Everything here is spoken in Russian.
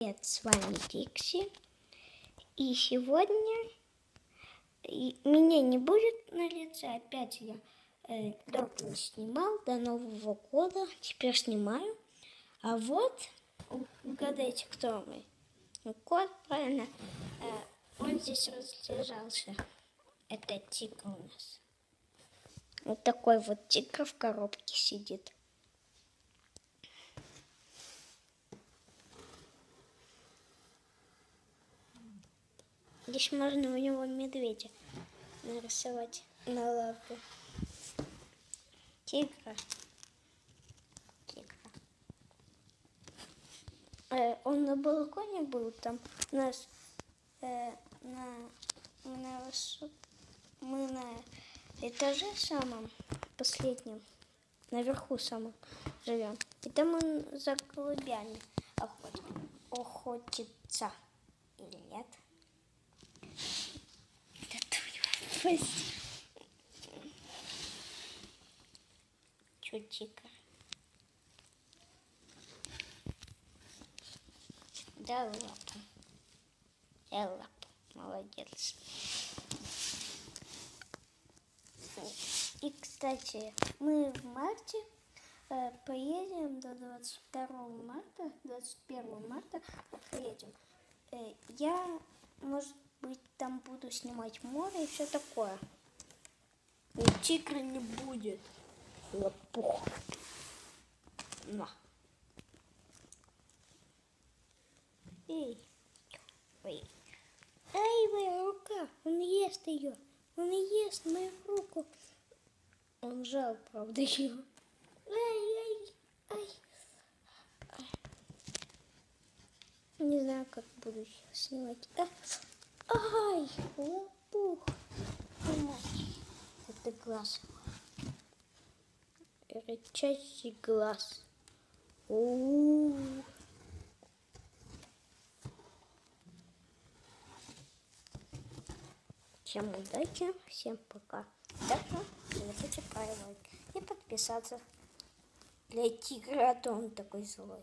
Привет, с вами Дикси. И сегодня меня не будет на лице. Опять я э, долго не снимал до Нового года. Теперь снимаю. А вот, угадайте, кто мы. Ну, кот, правильно. Э, он здесь разлежался. Это тигр у нас. Вот такой вот тигр в коробке сидит. Здесь можно у него медведя нарисовать на лапе. Тигра. Тигра. Э, он на балконе был, там у нас э, на, на мы на этаже самом последнем, наверху самом живем. И там он за голубями охотит, охотится. Или нет? Это у него пасть. Чутика. Да лапу. Да лапу. Молодец. И, кстати, мы в марте э, поедем до 22 марта, 21 марта поедем. Э, я, может быть, там буду снимать море и все такое. И тигра не будет. Лопух. На. Эй. Ой. Ай, моя рука. Он ест ее. Он ест мою руку. Он жал, правда, ее. Ай, ай, ай. Не знаю, как буду снимать. А, Ай, лопух. Это глаз. Рычащий глаз. У-у-у. Всем удачи, всем пока. Также не забудьте лайк и подписаться. Для тигра, то он такой злой.